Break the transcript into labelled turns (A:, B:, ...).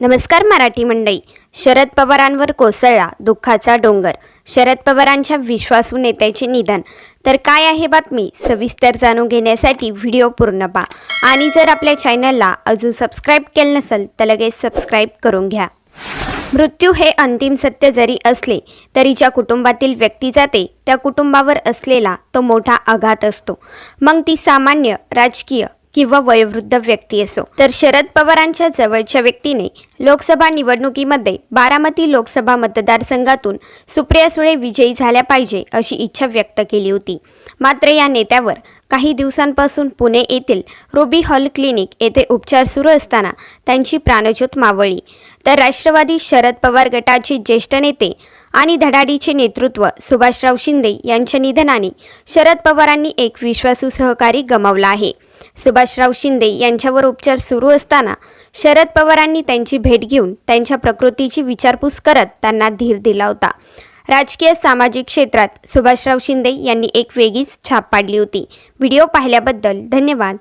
A: नमस्कार मराठी मंडळी. शरद पवारांवर कोसळला दुःखाचा डोंगर. शरद पवारांच्या विश्वासू नेत्याचे निधन. तर काय आहे बातमी? सविस्तर जाणून घेण्यासाठी व्हिडिओ पूर्ण पहा. आणि जर आपल्या चॅनलला अजून सबस्क्राईब केलं नसेल तर लगेच सबस्क्राईब करून घ्या. मृत्यू हे अंतिम सत्य जरी असले तरी ज्या कुटुंबातील व्यक्ती जाते त्या कुटुंबावर असलेला तो मोठा आघात असतो. मग ती सामान्य राजकीय किंवा वयोवृद्ध व्यक्ती असो. तर शरद पवारांच्या जवळच्या व्यक्तीने लोकसभा निवडणुकीमध्ये बारामती लोकसभा मतदारसंघातून सुप्रिया सुळे विजयी झाल्या पाहिजे अशी इच्छा व्यक्त केली होती. मात्र या नेत्यावर काही दिवसांपासून पुणे येथील रुबी हॉल क्लिनिक येथे उपचार सुरू असताना त्यांची प्राणज्योत मावळली. तर राष्ट्रवादी शरद पवार गटाचे ज्येष्ठ नेते आणि धडाडीचे नेतृत्व सुभाषराव शिंदे यांच्या निधनाने शरद पवारांनी एक विश्वासू सहकारी गमावला आहे. सुभाषराव शिंदे यांच्यावर उपचार सुरू असताना शरद पवारांनी त्यांची भेट घेऊन त्यांच्या प्रकृतीची विचारपूस करत त्यांना धीर दिला होता. राजकीय सामाजिक क्षेत्रात सुभाषराव शिंदे यांनी एक वेगळीच छाप पाडली होती. व्हिडिओ पाहिल्याबद्दल धन्यवाद.